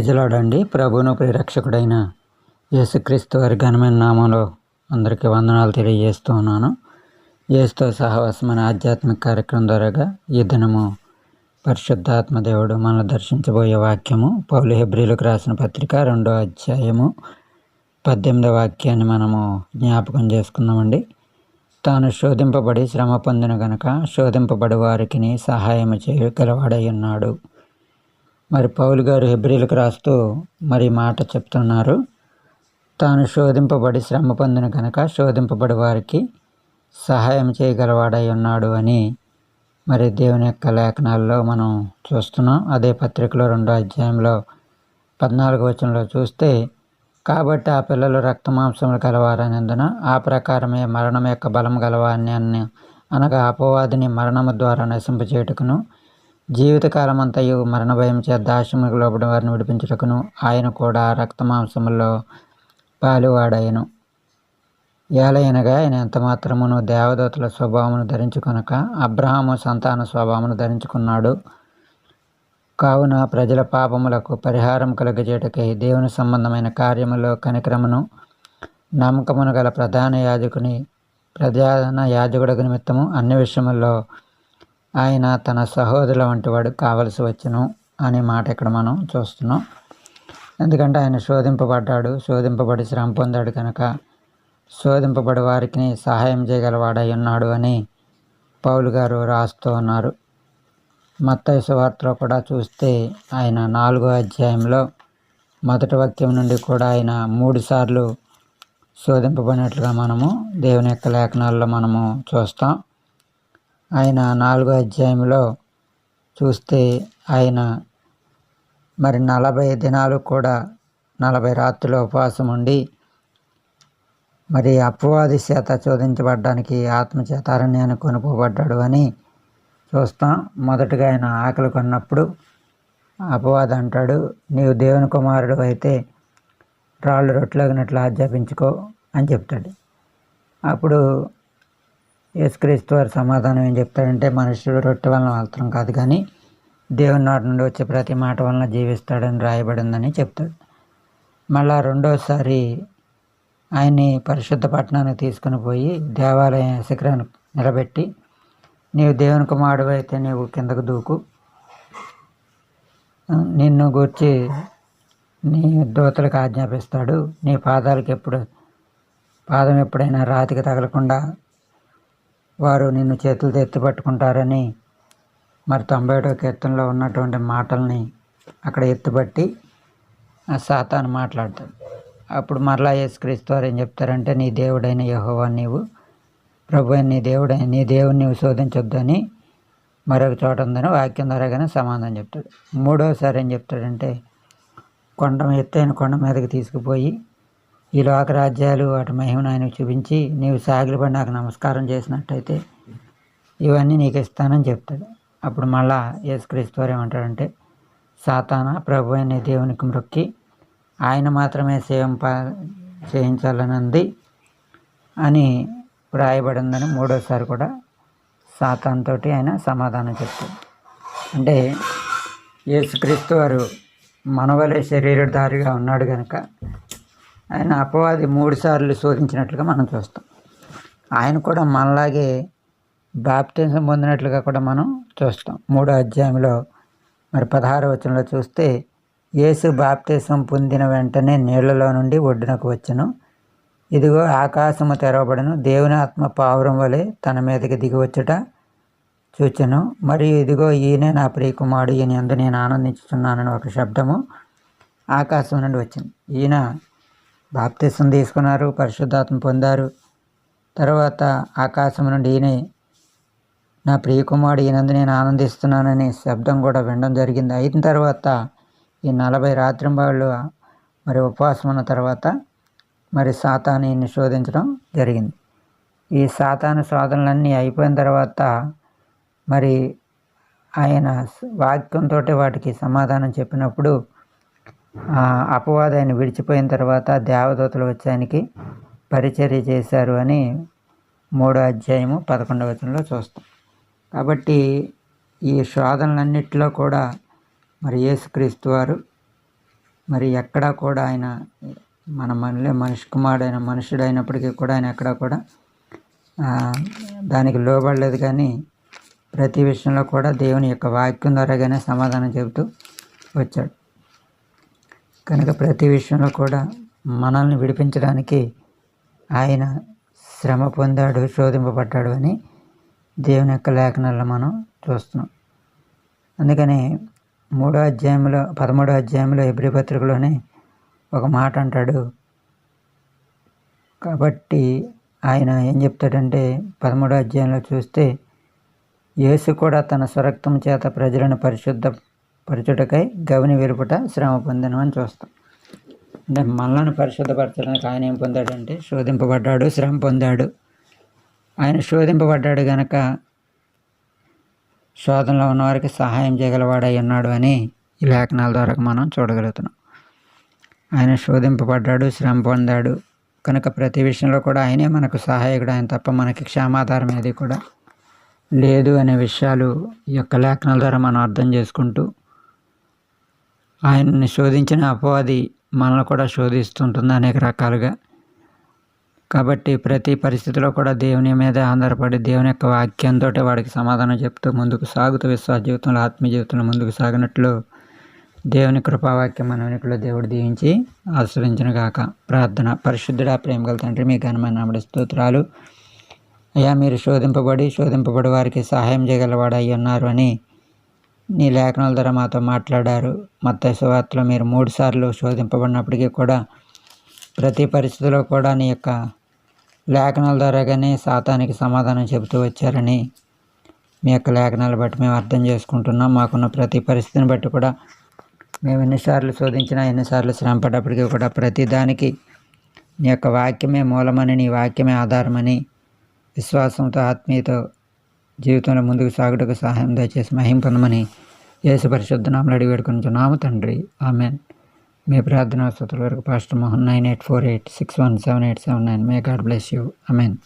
ప్రైజ్లాడండి ప్రభును ప్రిరక్షకుడైన యేసుక్రీస్తు వారి ఘనమైన నామంలో అందరికీ వందనాలు తెలియజేస్తూ ఉన్నాను. యేసుతో సహవాసమైన ఆధ్యాత్మిక కార్యక్రమం ద్వారాగా ఈ దినము పరిశుద్ధాత్మ దేవుడు మనల్ని దర్శించబోయే వాక్యము పౌలు హెబ్రిలకు రాసిన పత్రిక రెండో అధ్యాయము పద్దెనిమిదో వాక్యాన్ని మనము జ్ఞాపకం చేసుకుందామండి. తాను శోధింపబడి శ్రమ పొందిన గనక శోధింపబడి వారికి సహాయం చేయగలవాడై ఉన్నాడు. మరి పౌలు గారు హెబ్రిలకు రాస్తూ మరి మాట చెప్తున్నారు. తాను శోధింపబడి శ్రమ పొందిన కనుక శోధింపబడి వారికి సహాయం చేయగలవాడై ఉన్నాడు అని మరి దేవుని యొక్క లేఖనాల్లో మనం చూస్తున్నాం. అదే పత్రికలో రెండో అధ్యాయంలో పద్నాలుగు వచనంలో చూస్తే కాబట్టి ఆ పిల్లలు రక్తమాంసములు కలవారనేందున ఆ ప్రకారమే మరణం యొక్క బలం గలవాన్ని అన్ని అనగా అపవాదిని మరణము ద్వారా నశింపచేయుటకును జీవితకాలం అంతయు మరణ భయం చే దాస్యములకు లోపడి వారిని విడిపించుటకును ఆయన కూడా రక్తమాంసముల్లో పాలువాడాయను ఏలయనగా ఆయన ఎంత మాత్రమును దేవదూతల స్వభావమును ధరించుకొనక అబ్రహాము సంతాన స్వభావమును ధరించుకున్నాడు. కావున ప్రజల పాపములకు పరిహారం కలుగజేటకై దేవుని సంబంధమైన కార్యములో కనిక్రమను నమ్మకమును గల ప్రధాన యాజకుని ప్రధాన యాజకుడు నిమిత్తము అన్ని విషయముల్లో ఆయన తన సహోదరుల వంటి వాడు కావలసి వచ్చును అనే మాట ఇక్కడ మనం చూస్తున్నాం. ఎందుకంటే ఆయన శోధింపబడ్డాడు శోధింపబడి శ్రమ పొందాడు కనుక శోధింపబడి వారికి సహాయం చేయగలవాడై ఉన్నాడు అని పౌలు గారు రాస్తూ ఉన్నారు. మత్తయ్య సువార్తలో కూడా చూస్తే ఆయన నాలుగో అధ్యాయంలో మొదటి వాక్యం నుండి కూడా ఆయన మూడుసార్లు శోధింపబడినట్లుగా మనము దేవుని యొక్క లేఖనాల్లో మనము చూస్తాం. ఆయన నాలుగో అధ్యాయంలో చూస్తే ఆయన మరి నలభై దినాలు కూడా నలభై రాత్రులు ఉపవాసం ఉండి మరి అపవాది చేత చోదించబడ్డానికి ఆత్మచేత అరణ్యాన్ని కొనుక్కోబడ్డాడు అని చూస్తాం. మొదటగా ఆయన ఆకలి కొన్నప్పుడు అపవాది అంటాడు నీవు దేవుని కుమారుడు అయితే రాళ్ళు రొట్టెలగినట్లు ఆజ్ఞాపించుకో అని చెప్తాడు. అప్పుడు యేసుక్రీస్తు వారి సమాధానం ఏం చెప్తాడంటే మనుషుడు రొట్టె వలన మాత్రం కాదు కానీ దేవుని నాటి నుండి వచ్చే ప్రతి మాట వలన జీవిస్తాడని రాయబడిందని చెప్తాడు. మళ్ళా రెండోసారి ఆయన్ని పరిశుద్ధ పట్టణానికి తీసుకుని పోయి దేవాలయం శిఖరాన్ని నిలబెట్టి నీవు దేవుని కుమారుడు అయితే నీవు కిందకు దూకు. నిన్ను గూర్చి నీ దోతలకు ఆజ్ఞాపిస్తాడు. నీ పాదాలకు ఎప్పుడు పాదం ఎప్పుడైనా రాతికి తగలకుండా వారు నిన్ను చేతులతో ఎత్తుపట్టుకుంటారని మరి తొంభై ఒకటో కీర్తనలో ఉన్నటువంటి మాటల్ని అక్కడ ఎత్తుపట్టి ఆ సాతాను మాట్లాడతాడు. అప్పుడు మరలా యేసుక్రీస్తు వారు ఏం చెప్తారంటే నీ దేవుడైన యహోవా నీవు ప్రభు నీ దేవుడైన నీ దేవుని నీవు శోధించొద్దని మరొక చోట ఉందని వాక్యం ద్వారాగానే సమాధానం చెప్తాడు. మూడోసారి ఏం చెప్తాడంటే కొండ ఎత్తైన కొండ మీదకి తీసుకుపోయి ఈ లోక రాజ్యాలు వాటి మహిమను ఆయనకు చూపించి నీవు సాగిలపడి నాకు నమస్కారం చేసినట్టయితే ఇవన్నీ నీకు ఇస్తానని చెప్తాడు. అప్పుడు మళ్ళా యేసుక్రీస్తు వారు ఏమంటాడంటే సాతాన ప్రభు అనే దేవునికి మొక్కి ఆయన మాత్రమే సేవింప చేయించాలనుంది అని వ్రాయబడిందని మూడోసారి కూడా సాతాన్తో ఆయన సమాధానం చెప్తాడు. అంటే యేసుక్రీస్తు వారు మనవలే శరీరధారిగా ఉన్నాడు కనుక ఆయన అపవాది మూడుసార్లు శోధించినట్లుగా మనం చూస్తాం. ఆయన కూడా మనలాగే బాప్టిజం పొందినట్లుగా కూడా మనం చూస్తాం. మూడో అధ్యాయంలో మరి పదహారు వచనంలో చూస్తే యేసు బాప్టిజం పొందిన వెంటనే నీళ్ళలో నుండి ఒడ్డునకు వచ్చను. ఇదిగో ఆకాశము తెరవబడను. దేవుని ఆత్మ పావురం వలె తన మీదకి దిగి వచ్చుట చూచెను. మరియు ఇదిగో ఈయనే నా ప్రియకుమారుడు. ఈయన ఎందు నేను ఆనందించుతున్నానని ఒక శబ్దము ఆకాశం నుండి వచ్చింది. ఈయన బాప్తిసం తీసుకున్నారు పరిశుద్ధాత్మ పొందారు. తర్వాత ఆకాశం నుండి ఈయన నా ప్రియకుమారుడు ఈయనందు నేను ఆనందిస్తున్నానని శబ్దం కూడా వినడం జరిగింది. అయిన తర్వాత ఈ నలభై రాత్రింబాళ్ళు మరి ఉపవాసం ఉన్న తర్వాత మరి సాతాను ఈయన్ని శోధించడం జరిగింది. ఈ సాతాను శోధనలన్నీ అయిపోయిన తర్వాత మరి ఆయన వాక్యంతో వాటికి సమాధానం చెప్పినప్పుడు అపవాది ఆయన విడిచిపోయిన తర్వాత దేవదూతలు వచ్చానికి పరిచర్య చేశారు అని మూడో అధ్యాయము పదకొండవ వచనంలో చూస్తాం. కాబట్టి ఈ శోధనలన్నిటిలో కూడా మరి యేసుక్రీస్తు వారు మరి ఎక్కడా కూడా ఆయన మన మనలే మనిషి కుమారుడైన మనుషుడైనప్పటికీ కూడా ఆయన ఎక్కడా కూడా దానికి లోబడలేదు కానీ ప్రతి విషయంలో కూడా దేవుని యొక్క వాక్యం ద్వారాగానే సమాధానం చెబుతూ వచ్చాడు. కనుక ప్రతి విషయంలో కూడా మనల్ని విడిపించడానికి ఆయన శ్రమ పొందాడు శోధింపబడ్డాడు అని దేవుని యొక్క లేఖనాల్లో మనం చూస్తున్నాం. అందుకని మూడో అధ్యాయంలో పదమూడో అధ్యాయంలో ఎబ్రి పత్రికలోనే ఒక మాట అంటాడు. కాబట్టి ఆయన ఏం చెప్తాడంటే పదమూడో అధ్యాయంలో చూస్తే యేసు కూడా తన స్వరక్తం చేత ప్రజలను పరిశుద్ధ పరచుటకై గవిని వెలుపుట శ్రమ పొందను అని చూస్తాం. అంటే మనలను పరిశుద్ధపరచడానికి ఆయన ఏం పొందాడంటే శోధింపబడ్డాడు శ్రమ పొందాడు. ఆయన శోధింపబడ్డాడు గనక శోధనలో ఉన్నవారికి సహాయం చేయగలవాడై ఉన్నాడు అని ఈ లేఖనాల ద్వారా మనం చూడగలుగుతున్నాం. ఆయన శోధింపబడ్డాడు శ్రమ పొందాడు. కనుక ప్రతి విషయంలో కూడా ఆయనే మనకు సహాయకుడు. ఆయన తప్ప మనకి క్షమాధారం ఏది కూడా లేదు అనే విషయాలు ఈ యొక్క లేఖనాల ద్వారా మనం అర్థం చేసుకుంటూ ఆయన్ని శోధించిన అపవాది మనల్ని కూడా శోధిస్తుంటుంది అనేక రకాలుగా. కాబట్టి ప్రతి పరిస్థితిలో కూడా దేవుని మీద ఆధారపడి దేవుని యొక్క వాక్యంతో వాడికి సమాధానం చెప్తూ ముందుకు సాగుతూ విశ్వాస జీవితంలో ఆత్మీయ జీవితంలో ముందుకు సాగినట్లు దేవుని కృపావాక్యం మన దేవుడు దీవించి ఆశ్రయించిన గాక ప్రార్థన. పరిశుద్ధుడా ప్రేమ గల తండ్రి మీ ఘనమైన నామడి స్తోత్రాలు. అయ్యా మీరు శోధింపబడి శోధింపబడి వారికి సహాయం చేయగలవాడు అయ్యి ఉన్నారు అని నీ లేఖనాల ద్వారా మాతో మాట్లాడారు. మత సువార్తలో మీరు మూడు సార్లు శోధింపబడినప్పటికీ కూడా ప్రతి పరిస్థితిలో కూడా నీ యొక్క లేఖనాల ద్వారాగానే సాతానికి సమాధానం చెబుతూ వచ్చారని మీ యొక్క లేఖనాలు బట్టి మేము అర్థం చేసుకుంటున్నాం. మాకున్న ప్రతి పరిస్థితిని బట్టి కూడా మేము ఎన్నిసార్లు శోధించినా ఎన్నిసార్లు శ్రమపడ్డప్పటికీ కూడా ప్రతి దానికి నీ యొక్క వాక్యమే మూలమని నీ వాక్యమే ఆధారమని విశ్వాసంతో ఆత్మీయతో జీవితంలో ముందుకు సాగుటకు సహాయం దయచేసి మహిం పొందమని యేసు పరిశుద్ధ నామలు అడిగి వేడుకుంటున్నాము తండ్రి. ఆమెన్. మీ ప్రార్థన స్తుతుల వరకు pastor Mohan nine eight four eight six one seven eight seven nine. May God bless you. Amen